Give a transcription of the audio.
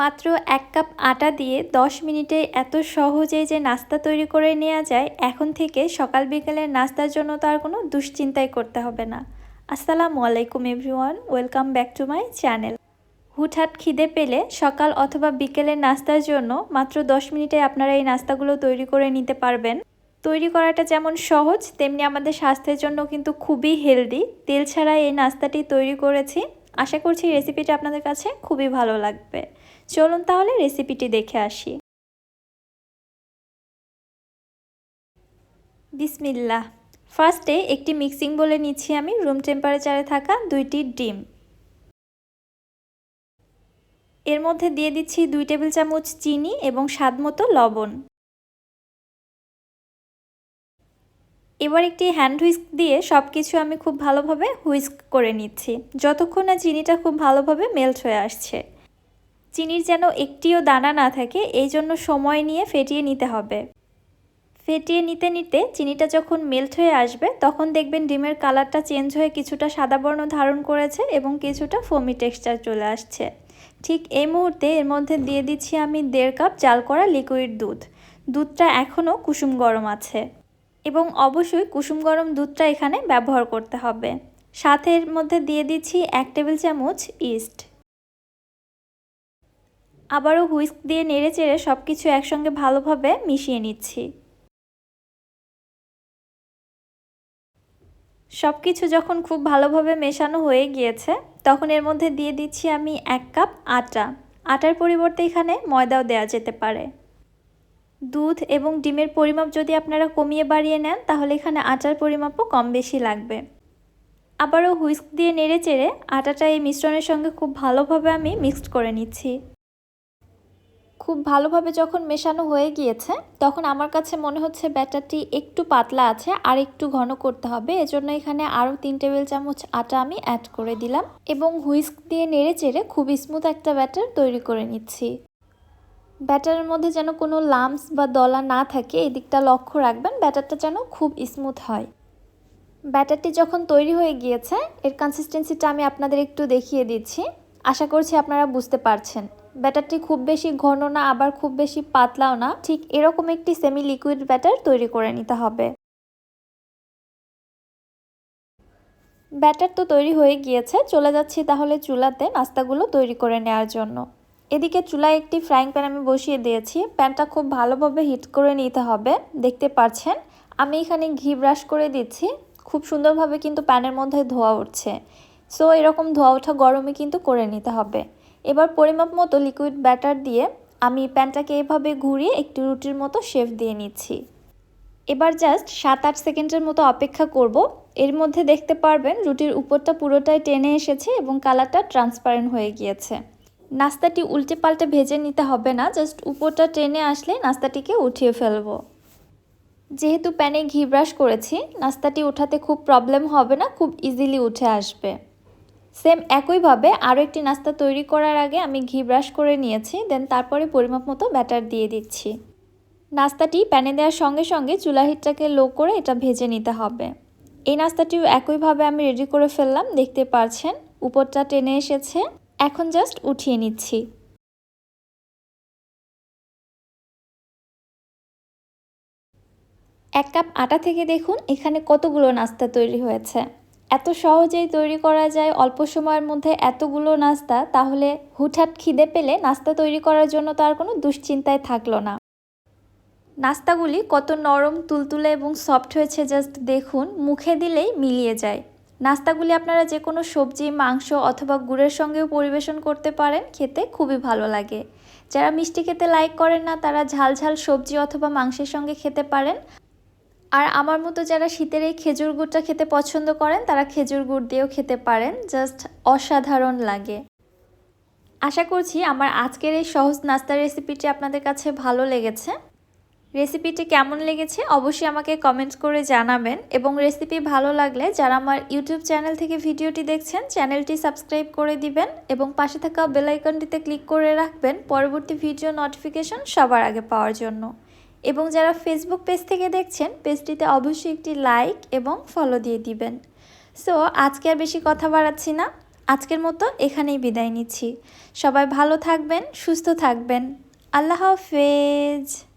মাত্র এক কাপ আটা দিয়ে 10 মিনিটে এত সহজেই যে নাস্তা তৈরি করে নেওয়া যায়, এখন থেকে সকাল বিকেলের নাস্তার জন্য তো আর কোনো দুশ্চিন্তাই করতে হবে না। আসসালামু আলাইকুম everyone, welcome back to my channel. হুটহাট খিদে পেলে সকাল অথবা বিকেলের নাস্তার জন্য মাত্র 10 মিনিটে আপনারা এই নাস্তাগুলো তৈরি করে নিতে পারবেন। তৈরি করাটা যেমন সহজ, তেমনি আমাদের স্বাস্থ্যের জন্য কিন্তু খুবই হেলদি। তেল ছাড়া এই নাস্তাটি তৈরি করেছি আশা করছি রেসিপিটা আপনাদের কাছে খুবই ভালো লাগবে। চলুন তাহলে রেসিপিটি দেখে আসি। বিসমিল্লাহ। ফার্স্টে একটি মিক্সিং বলে নিচ্ছি আমি রুম টেম্পারেচারে থাকা দুইটি ডিম। এর মধ্যে দিয়ে দিচ্ছি দুই টেবিল চামচ চিনি এবং স্বাদ মতো লবণ। এবার একটি হ্যান্ড হুইস্ক দিয়ে সব কিছু আমি খুব ভালোভাবে হুইস্ক করে নিচ্ছি। যতক্ষণ না চিনিটা খুব ভালোভাবে মেল্ট হয়ে আসছে। চিনির যেন একটিও দানা না থাকে, এই জন্য সময় নিয়ে ফেটিয়ে নিতে হবে। ফেটিয়ে নিতে নিতে চিনিটা যখন মেল্ট হয়ে আসবে, তখন দেখবেন ডিমের কালারটা চেঞ্জ হয়ে কিছুটা সাদা বর্ণ ধারণ করেছে এবং কিছুটা ফোমি টেক্সচার চলে আসছে। ঠিক এই মুহূর্তে এর মধ্যে দিয়ে দিচ্ছি আমি দেড় কাপ জাল করা লিকুইড দুধ। দুধটা এখনও কুসুম গরম আছে। এবং অবশ্যই কুসুম গরম দুধটা এখানে ব্যবহার করতে হবে। সাথে মধ্যে দিয়ে দিচ্ছি এক টেবিল চামচ ইস্ট। আবারও হুইস্ক দিয়ে নেড়ে চেড়ে সব কিছু একসঙ্গে ভালোভাবে মিশিয়ে নিচ্ছি। সব কিছু যখন খুব ভালোভাবে মেশানো হয়ে গিয়েছে, তখন এর মধ্যে দিয়ে দিচ্ছি আমি এক কাপ আটা। আটার পরিবর্তে এখানে ময়দাও দেওয়া যেতে পারে। দুধ এবং ডিমের পরিমাপ যদি আপনারা কমিয়ে বাড়িয়ে নেন, তাহলে এখানে আটার পরিমাপও কম বেশি লাগবে। আবারও হুইস্ক দিয়ে নেড়ে চেড়ে আটাটা এই মিশ্রণের সঙ্গে খুব ভালোভাবে আমি মিক্সড করে নিচ্ছি। খুব ভালোভাবে যখন মেশানো হয়ে গিয়েছে, তখন আমার কাছে মনে হচ্ছে ব্যাটারটি একটু পাতলা আছে, আর একটু ঘন করতে হবে। এজন্য এখানে আরও তিন টেবিল চামচ আটা আমি অ্যাড করে দিলাম এবং হুইস্ক দিয়ে নেড়ে চেড়ে খুব স্মুথ একটা ব্যাটার তৈরি করে নিচ্ছি। ব্যাটারের মধ্যে যেন কোনো লামস বা দলা না থাকে, এই দিকটা লক্ষ্য রাখবেন, ব্যাটারটা যেন খুব স্মুথ হয়। ব্যাটারটি যখন তৈরি হয়ে গিয়েছে, এর কনসিস্টেন্সিটা আমি আপনাদের একটু দেখিয়ে দিচ্ছি। আশা করছি আপনারা বুঝতে পারছেন। ব্যাটারটি খুব বেশি ঘন না, আবার খুব বেশি পাতলাও না, ঠিক এরকম একটি সেমি লিকুইড ব্যাটার তৈরি করে নিতে হবে। ব্যাটার তো তৈরি হয়ে গিয়েছে, চলে যাচ্ছি তাহলে চুলাতে নাস্তাগুলো তৈরি করে নেওয়ার জন্য। এদিকে চুলায় একটি ফ্রাইং প্যান আমি বসিয়ে দিয়েছি। প্যানটা খুব ভালোভাবে হিট করে নিতে হবে। দেখতে পাচ্ছেন আমি এখানে ঘি ব্রাশ করে দিচ্ছি। খুব সুন্দরভাবে কিন্তু প্যানের মধ্যে ধোয়া উঠছে। সো, এরকম ধোয়া ওঠা গরমে কিন্তু করে নিতে হবে। এবার পরিমাপ মতো লিকুইড ব্যাটার দিয়ে আমি প্যানটাকে এভাবে ঘুরিয়ে একটি রুটির মতো শেফ দিয়ে নিচ্ছি। এবার জাস্ট সাত আট সেকেন্ডের মতো অপেক্ষা করব। এর মধ্যে দেখতে পারবেন, রুটির উপরটা পুরোটাই টেনে এসেছে এবং কালারটা ট্রান্সপারেন্ট হয়ে গিয়েছে। নাস্তাটি উল্টে পাল্টে ভেজে নিতে হবে না, জাস্ট উপরটা টেনে আসলে নাস্তাটিকে উঠিয়ে ফেলব। যেহেতু প্যানে ঘি ব্রাশ করেছি, নাস্তাটি উঠাতে খুব প্রবলেম হবে না, খুব ইজিলি উঠে আসবে। সেম একইভাবে আরও একটি নাস্তা তৈরি করার আগে আমি ঘি ব্রাশ করে নিয়েছি, দেন তারপরে পরিমাপ মতো ব্যাটার দিয়ে দিচ্ছি। নাস্তাটি প্যানে দেওয়ার সঙ্গে সঙ্গে চুলা হিটটাকে লো করে এটা ভেজে নিতে হবে। এই নাস্তাটিও একইভাবে আমি রেডি করে ফেললাম, দেখতে পারছেন, উপরটা টেনে এসেছে। এখন জাস্ট উঠিয়ে নিচ্ছি। এক কাপ আটা থেকে দেখুন এখানে কতগুলো নাস্তা তৈরি হয়েছে। এত সহজেই তৈরি করা যায় অল্প সময়ের মধ্যে এতগুলো নাস্তা, তাহলে হুটহাট খিদে পেলে নাস্তা তৈরি করার জন্য তো আর কোনো দুশ্চিন্তায় থাকল না। নাস্তাগুলি কত নরম, তুলতুলে এবং সফট হয়েছে জাস্ট দেখুন, মুখে দিলেই মিলিয়ে যায়। নাস্তাগুলি আপনারা যে কোনো সবজি, মাংস অথবা গুড়ের সঙ্গেও পরিবেশন করতে পারেন, খেতে খুবই ভালো লাগে। যারা মিষ্টি খেতে লাইক করেন না, তারা ঝাল ঝাল সবজি অথবা মাংসের সঙ্গে খেতে পারেন। আর আমার মতো যারা শীতের এই খেজুর গুড়টা খেতে পছন্দ করেন, তারা খেজুর গুড় দিয়েও খেতে পারেন জাস্ট অসাধারণ লাগে। আশা করছি আমার আজকের এই সহজ নাস্তার রেসিপিটি আপনাদের কাছে ভালো লেগেছে। রেসিপিটি কেমন লেগেছে অবশ্যই আমাকে কমেন্ট করে জানাবেন এবং রেসিপি ভালো লাগলে যারা আমার ইউটিউব চ্যানেল থেকে ভিডিওটি দেখছেন চ্যানেলটি সাবস্ক্রাইব করে দিবেন এবং পাশে থাকা বেলাইকনটিতে ক্লিক করে রাখবেন পরবর্তী ভিডিও নোটিফিকেশন সবার আগে পাওয়ার জন্য। এবং যারা ফেসবুক পেজ থেকে দেখছেন পেজটিতে অবশ্যই একটি লাইক এবং ফলো দিয়ে দিবেন। সো আজকে আর বেশি কথা বাড়াচ্ছি না। আজকের মতো এখানেই বিদায় নিচ্ছি। সবাই ভালো থাকবেন, সুস্থ থাকবেন। আল্লাহ হাফেজ।